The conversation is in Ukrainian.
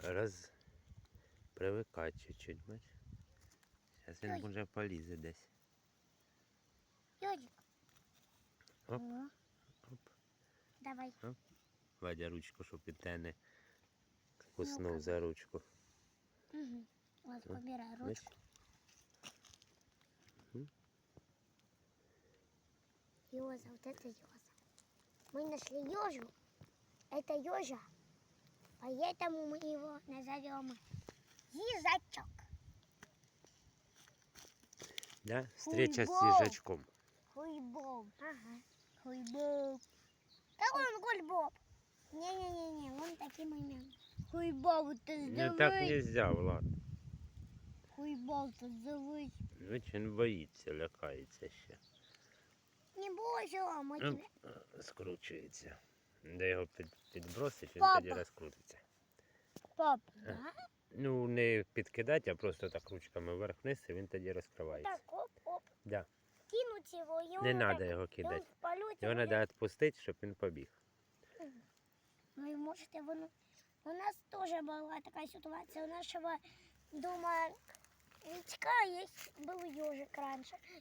роз... привикати чуть-чуть, бач. Зараз він Ой. може полізе десь. Йодик. Оп. О, Оп. давай. Вадя ручку, щоб і те не куснув Ну-ка. за ручку. Угу. Вот, Ну, побирай Бач? ручку. Йоза, вот это Йоза. Мы нашли Йожу. Это Йожа. Поэтому мы его назовем Їжачок. Да? Встреча з Футбол. їжачком. Хуйбоб. Ага. Хуйбоб. Какой он Гульбоб? Не-не-не-не, он таким имен. Хуйбоб, ты Ну так нельзя, Влад. Хуйбоб, ты зовут. Бач, він боїться, лякається ще. Не бойся, мы Ну, тебя... а, Скручується. Де його під, підбросить, він Папа. тоді розкрутиться. Пап, А. да? Ну, не підкидати, а просто так ручками вверх-вниз, і він тоді розкривається. Так, оп-оп. Да. Кинуть его, и Не треба його кидати. Його треба відпустити, щоб він побіг. Ну и может его... ну, У нас тоже была такая ситуация. У нашего дома Витька есть, был ежик раньше.